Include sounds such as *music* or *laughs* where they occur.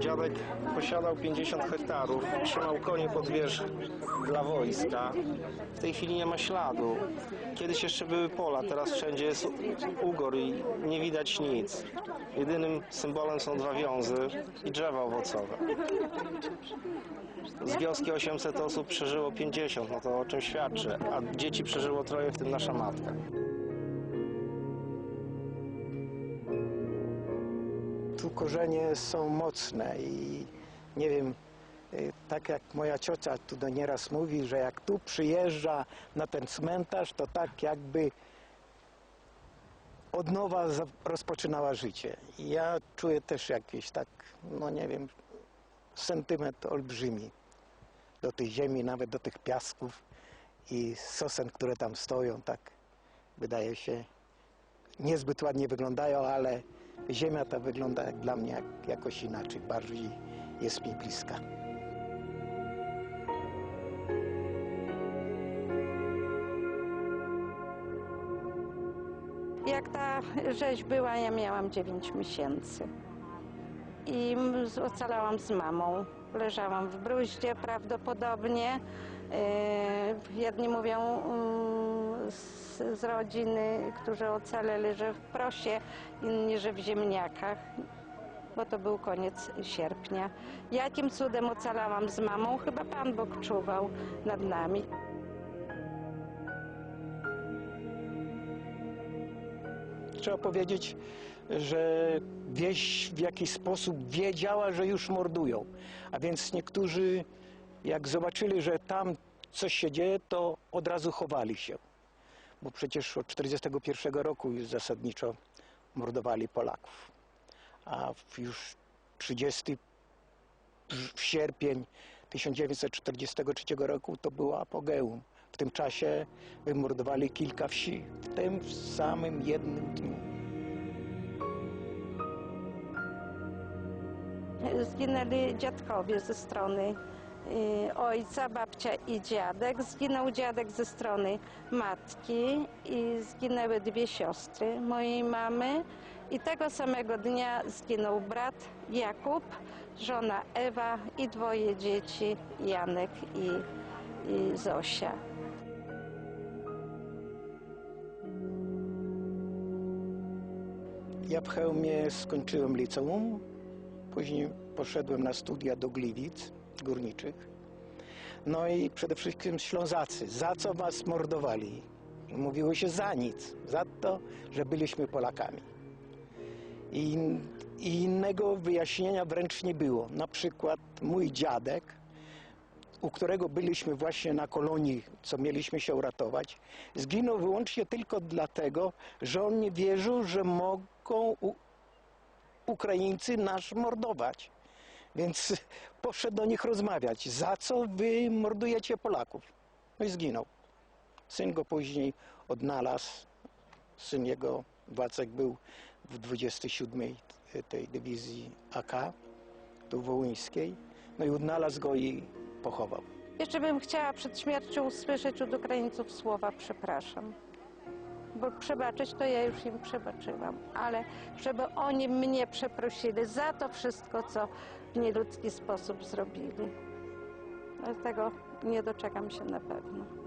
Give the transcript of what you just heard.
Dziadek posiadał 50 hektarów, trzymał konie pod wierzch dla wojska. W tej chwili nie ma śladu. Kiedyś jeszcze były pola, teraz wszędzie jest ugor i nie widać nic. Jedynym symbolem są dwa wiązy i drzewa owocowe. Z wioski 800 osób przeżyło 50, no to o czym świadczy, a dzieci przeżyło troje, w tym nasza matka. Tu korzenie są mocne i nie wiem, y, tak jak moja ciocia tu do nieraz mówi, że jak tu przyjeżdża na ten cmentarz, to tak jakby od nowa rozpoczynała życie. I ja czuję też jakiś tak, no nie wiem, sentyment olbrzymi do tej ziemi, nawet do tych piasków i sosen, które tam stoją, tak wydaje się niezbyt ładnie wyglądają, ale ziemia ta wygląda jak dla mnie jak, jakoś inaczej, bardziej jest mi bliska. Jak ta rzeź była, ja miałam 9 miesięcy. I ocalałam z mamą. Leżałam w bruździe prawdopodobnie. Yy, Jedni mówią mm, z, z rodziny, którzy ocaleli, że w prosie, inni, że w ziemniakach, bo to był koniec sierpnia. Jakim cudem ocalałam z mamą? Chyba Pan Bóg czuwał nad nami. Trzeba powiedzieć, że wieś w jakiś sposób wiedziała, że już mordują. A więc niektórzy, jak zobaczyli, że tam coś się dzieje, to od razu chowali się. Bo przecież od 1941 roku już zasadniczo mordowali Polaków. A już 30 w sierpień 1943 roku to było apogeum. W tym czasie wymordowali kilka wsi, w tym samym jednym dniu. Zginęli dziadkowie ze strony ojca, babcia i dziadek. Zginął dziadek ze strony matki i zginęły dwie siostry mojej mamy. I tego samego dnia zginął brat Jakub, żona Ewa i dwoje dzieci Janek i, i Zosia. Ja w Chełmie skończyłem liceum, później poszedłem na studia do Gliwic górniczych. No i przede wszystkim Ślązacy. Za co was mordowali? Mówiło się za nic. Za to, że byliśmy Polakami. I, I innego wyjaśnienia wręcz nie było. Na przykład mój dziadek, u którego byliśmy właśnie na kolonii, co mieliśmy się uratować, zginął wyłącznie tylko dlatego, że on nie wierzył, że mogą Ukraińcy nas mordować. Więc *laughs* poszedł do nich rozmawiać. Za co wy mordujecie Polaków? No i zginął. Syn go później odnalazł. Syn jego, Wacek, był w 27 tej dywizji AK, tu wołyńskiej. No i odnalazł go i pochował. Jeszcze bym chciała przed śmiercią usłyszeć od Ukraińców słowa przepraszam. Bo przebaczyć to ja już im przebaczyłam, ale żeby oni mnie przeprosili za to wszystko, co w nieludzki sposób zrobili. Ale tego nie doczekam się na pewno.